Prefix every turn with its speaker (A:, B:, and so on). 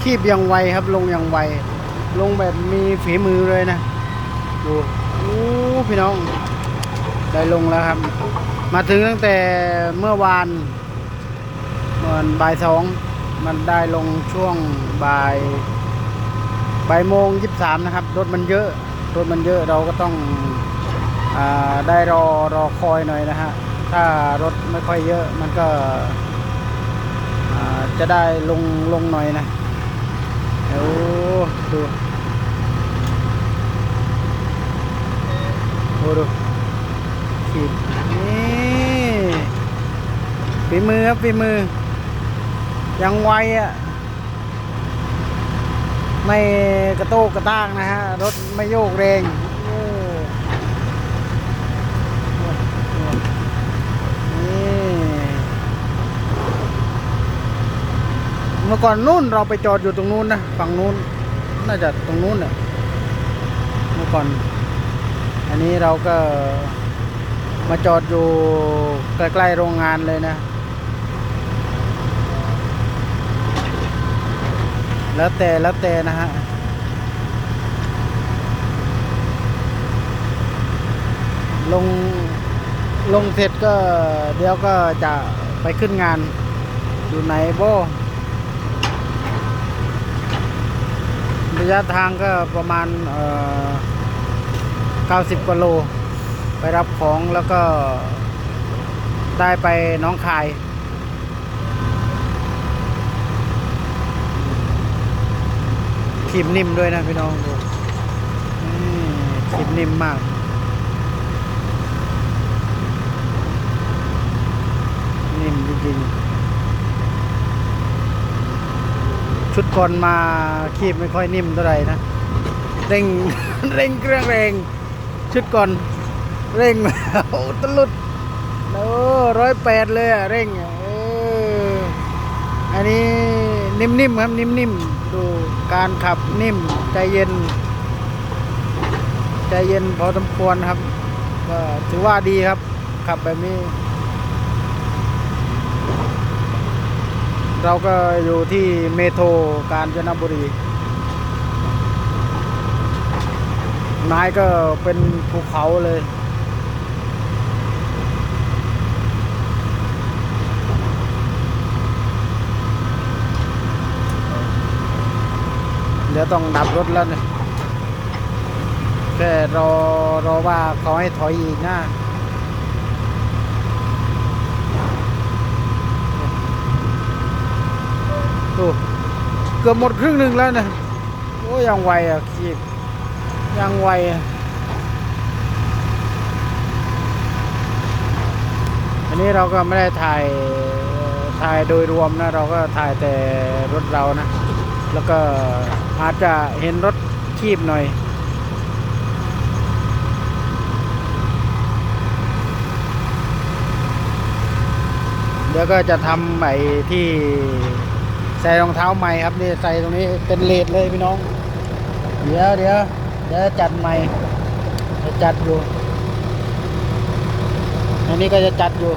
A: คีบยังไวครับ ลงยังไว ลงแบบมีฝีมือเลยนะ ดูโอ้พี่น้อง ได้ลงแล้วครับ มาถึงตั้งแต่เมื่อวานเมื่อนบ่ายสองมันได้ลงช่วงบ่ายบ่ายโมงยี่สามนะครับ รถมันเยอะรถมันเยอะเราก็ต้องอได้รอรอคอยหน่อยนะฮะ ถ้ารถไม่ค่อยเยอะมันก็ จะได้ลงลงหน่อยนะเดี๋ยวดูดูดูขีดนี่ฝีมือครับฝีมือ ยังไวอะ ไม่กระโตกกระตากนะฮะ รถไม่โยกเรงโอ้นี่ เมื่อก่อนนู่นเราไปจอดอยู่ตรงนู้นนะฝั่งนู้น น่าจะตรงนู้นน่ะเมื่อก่อน อันนี้เราก็มาจอดอยู่ใกล้ๆโรงงานเลยนะ แล้วแต่แล้วแต่นะฮะลงลงเสร็จก็เดี๋ยวก็จะไปขึ้นงานอยู่ไหนโบ ระยะทางก็ประมาณเอ่อ90กิโล ไปรับของแล้วก็ได้ไปน้องคาย ขีมนิ่มด้วยนะพี่น้องดูขีมนิ่มมาก นิ่มจริงๆ ชุดก่อนมาคีบไม่ค่อยนิ่มเท่าไหร่นะเร่งเร่งเครื่องเร่งชุดก่อนเร่งโอ้ตะลุดโอ้ร้อยแปดเลยอะเร่งอะเอออันนี้นิ่มๆครับนิ่มๆดูการขับนิ่มใจเย็น ใจเย็นพอสมควรครับก็ถือว่าดีครับ ขับแบบนี้ เราก็อยู่ที่เมโทรกาญจนบุรีไม้ก็เป็นภูเขาเลย เดี๋ยวต้องดับรถแล้วเนี่ยแค่รอรอว่าเขาให้ถอยอีกนะ ดูเกือบหมดครึ่งหนึ่งแล้วนะโอ้ยังไวอะขีบยังไวอะอันนี้เราก็ไม่ได้ถ่ายถ่ายโดยรวมนะ เราก็ถ่ายแต่รถเรานะ แล้วก็อาจจะเห็นรถคีบหน่อยเดี๋ยวก็จะทำไอ้ที่ ส่รองเท้าใหม่ครับนี่ใส่ตรงนี้เป็นเลดเลยพี่น้อง เดี๋ยวเดี๋ยวเดี๋ยวจัดใหม่จะจัดอยู่อันนี้ก็จะจัดอยู่